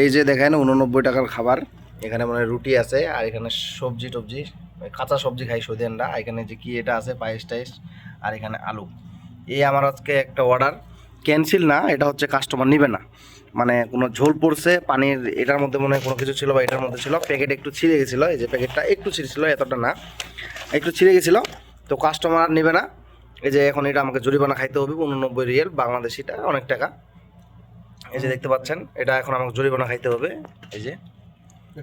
এই যে দেখেন উননব্বই টাকার খাবার। এখানে মানে রুটি আছে, আর এখানে সবজি টবজি, কাঁচা সবজি খাই সৌদিয়ানরা। এখানে যে কি এটা আছে, পায়েস টাইস আর এখানে আলু। এই আমার আজকে একটা অর্ডার ক্যান্সেল না, এটা হচ্ছে কাস্টমার নিবে না। মানে কোনো ঝোল পড়ছে, পানির এটার মধ্যে মনে হয় কোনো কিছু ছিল বা এটার মধ্যে ছিল প্যাকেট একটু ছিঁড়ে গেছিল। এই যে প্যাকেটটা একটু ছিঁড়েছিল, এতটা না। একটু ছিঁড়ে গেছিল, তো কাস্টমার নেবে না। এই যে এখন এটা আমাকে জরিমানা খাইতে হবে, উননব্বই রিয়েল, বাংলাদেশিটা, অনেক টাকা। এই যে দেখতে পাচ্ছেন, এটা এখন আমাকে জরিমানা খাইতে হবে। এই যে।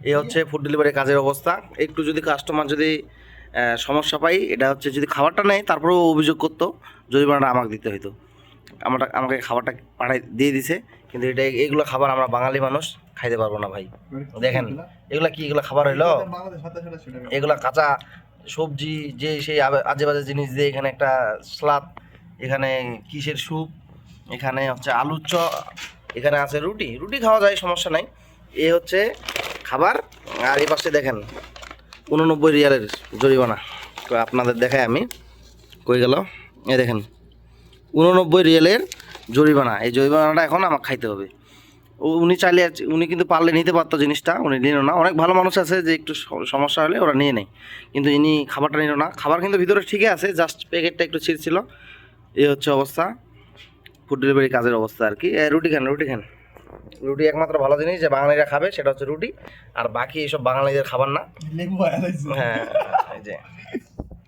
এই হচ্ছে ফুড ডেলিভারি কাজের অবস্থা। একটু যদি কাস্টমার যদি সমস্যা পাই, এটা হচ্ছে যদি খাবারটা নেয়, তারপরেও অভিযোগ করতো, জরিমানাটা আমাকে দিতে হতো আমরা আমাকে খাবারটা পাঠাই, দিয়ে দিছে, কিন্তু এটা এগুলো খাবার আমরা বাঙালি মানুষ খাইতে পারব না ভাই। দেখেন, এগুলা কি, এগুলো খাবার হইল? এগুলা কাঁচা সবজি, যে সেই আজে বাজে জিনিস দিয়ে এখানে একটা স্লাদ, এখানে কিসের স্যুপ, এখানে হচ্ছে আলুর চ এখানে আছে রুটি। রুটি খাওয়া যায়, সমস্যা নাই। এ হচ্ছে খাবার। আর এই পাশে দেখেন, উননব্বই রিয়ালের জরিমানা। তো আপনাদের দেখায় আমি। কই গেল? এ দেখেন, উননব্বই রিয়ালের জরিমানা। এই জরিমানাটা এখন আমাকে খাইতে হবে। উনি চাইলে উনি কিন্তু পারলে নিতে পারতো জিনিসটা, উনি নিল না। অনেক ভালো মানুষ আছে যে একটু সমস্যা হলে ওরা নিয়ে নেয়। কিন্তু ইনি খাবারটা নিল না। খাবার কিন্তু ভিতরে ঠিকই আছে, জাস্ট প্যাকেটটা একটু ছিঁড়ছিল। এই হচ্ছে অবস্থা। ফুড ডেলিভারি কাজের অবস্থা আর কি। রুটি খান রুটি খান। রুটি একমাত্র ভালো জিনিস যে বাঙালিরা খাবে সেটা হচ্ছে রুটি। আর বাকি এইসব বাঙালিদের খাবার না। হ্যাঁ এই যে।